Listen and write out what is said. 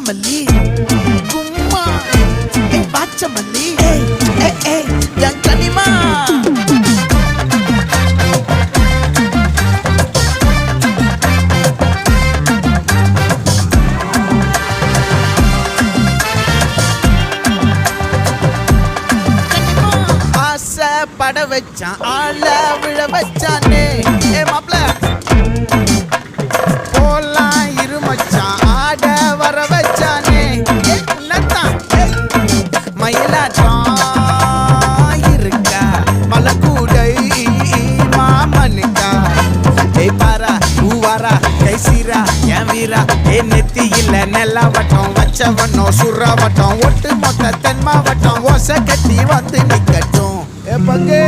மல்லிகை மல்லி கும்மா. ஏ பாச்ச மல்லி ஏ ஏ என் கனிமா. பட வச்சான் ஆள விழ வச்சானே. ஏ மாப்ள போலாம் இருமச்சான் வீரா என் வீரா. ஏ நெத்தியில் நெல்லாவட்டம் வச்சவண்ணம் சுறாவட்டம் ஒட்டு மொத்த தென் மாவட்டம். ஓசை கட்டி வந்து நிக்கட்டும். ஏ பங்கே.